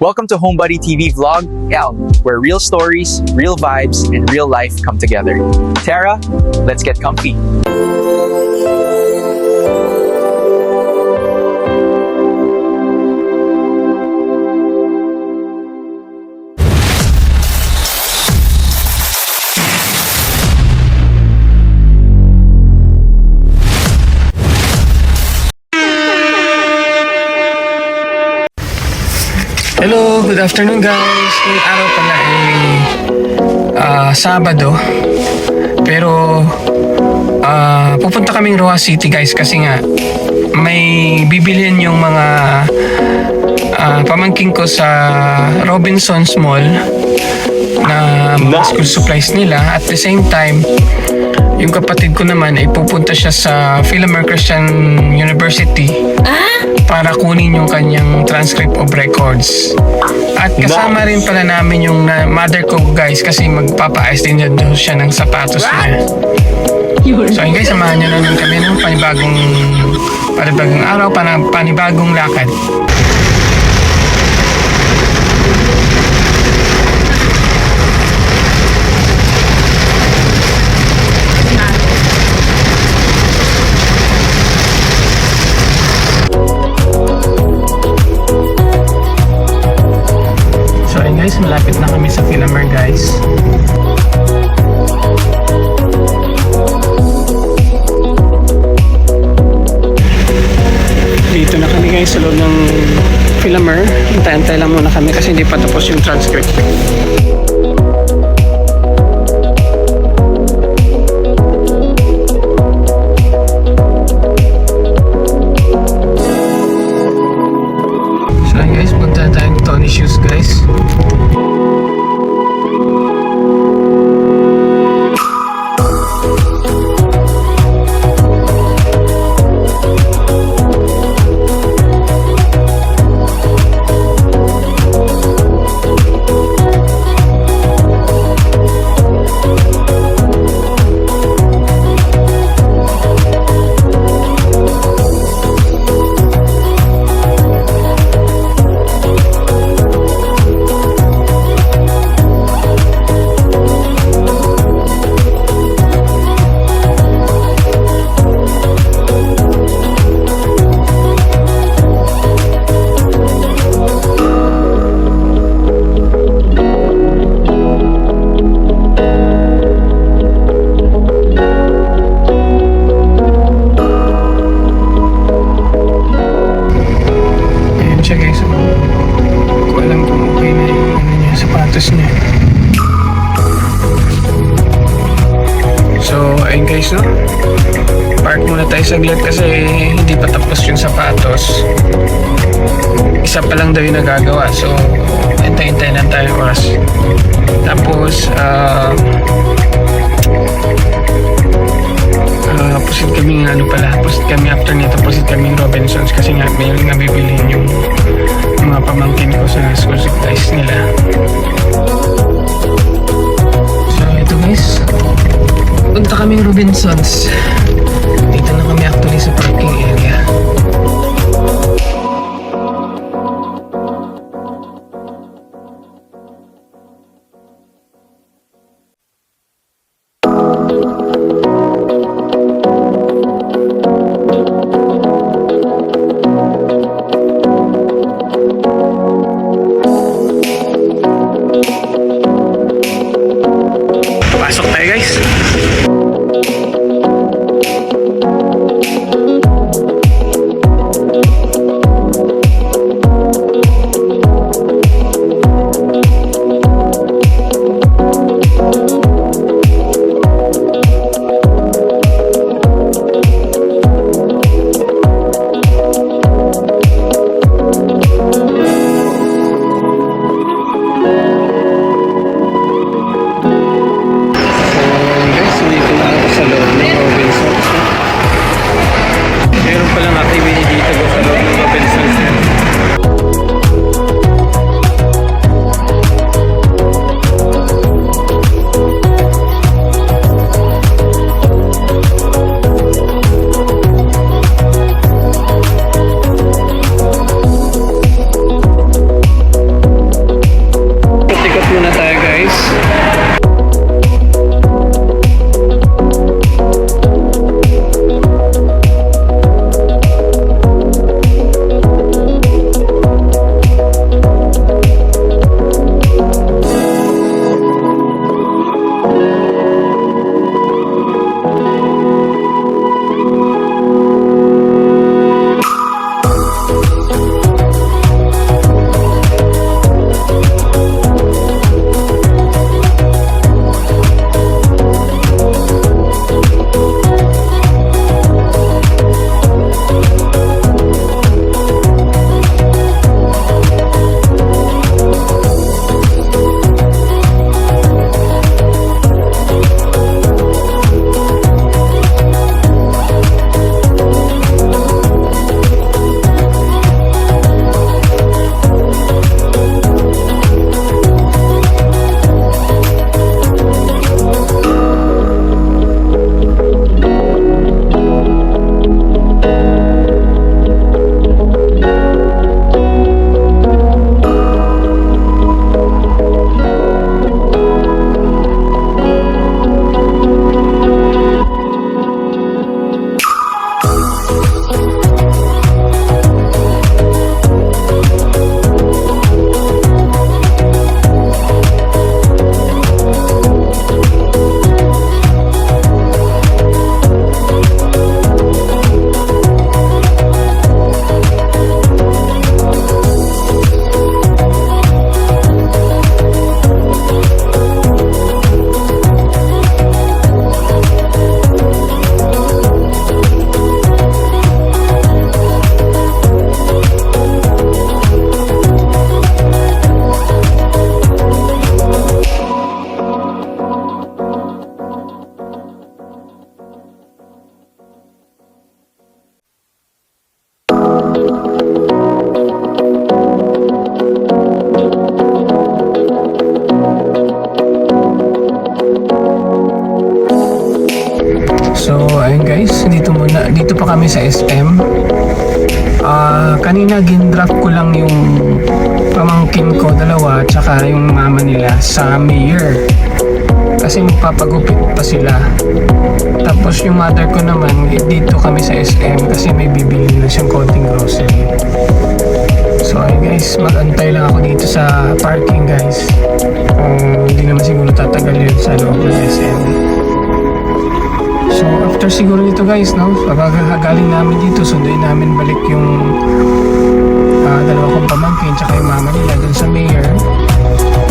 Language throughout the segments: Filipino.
Welcome to Homebuddy TV Vlog L, where real stories, real vibes, and real life come together. Tara, let's get comfy. Good afternoon guys. Ngayong araw pala ay ah, Sabado. Pero ah, pupunta kaming Roa City guys kasi nga may bibilhin yung mga ah, pamangking ko sa Robinsons Mall na mga school supplies nila. At the same time, yung kapatid ko naman ay pupunta siya sa Philomer Christian University para kunin yung kanyang transcript of records. At kasama rin pala namin yung na- mother ko guys kasi magpapaayos din na daw siya ng sapatos niya. So ayun guys, samahan nyo naman kami ng panibagong panibagong araw, panibagong lakad. Guys, malapit na kami sa Philomer guys. Dito na kami guys sa loob ng Philomer. Hintay-hintay lang muna kami kasi hindi pa tapos yung transcript. Siya guys. Hindi ko alam kung okay na yung ano niya, sapatos niya. So, ayun guys, no? Park muna tayo saglit kasi hindi pa tapos yung sapatos. Isa pa lang daw yung nagagawa. So, hintay-hintay lang tayo oras. Tapos, ah... Ah, pusit kami ng ano pala, pusit kami after nito, pusit kami ng Robinsons kasi nga may nabibilhin yung mga pamangkin ko sa school supplies nila. So ito guys, punta kaming Robinsons. muna tayo kami sa SM. Ah, kanina gindraft ko lang yung pamangkin ko dalawa tsaka yung mama nila sa mayor. Kasi magpapagupit pa sila. Tapos yung mother ko naman, eh, dito kami sa SM kasi may bibili na siyang konting grocery. So ayun guys, mag-antay lang ako dito sa parking guys. Kung hindi naman siguro tatagal yun sa loob ng SM. So after siguro nito guys, no, pagkagaling namin dito, sunduin namin balik yung ah, dalawa kong pamangkin tsaka yung mama nila dun sa mayor.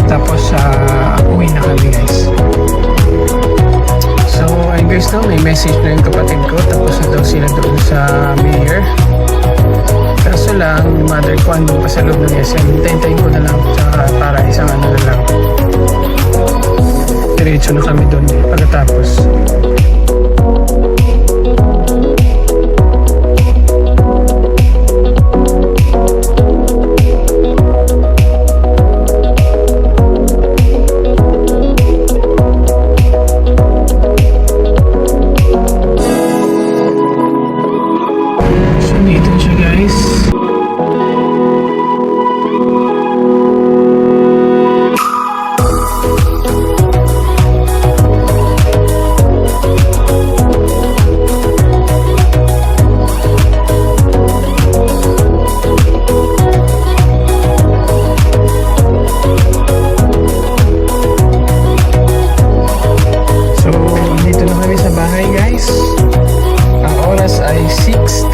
Tapos uh, uwi na kami guys. So ayun guys, no, may message na yung kapatid ko tapos na daw sila doon sa mayor. Kaso lang, yung mother ko andun pa sa loob ng SM. Hintayin-tayin ko na lang tsaka para isang ano na lang. Diretso na kami doon pagkatapos.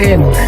que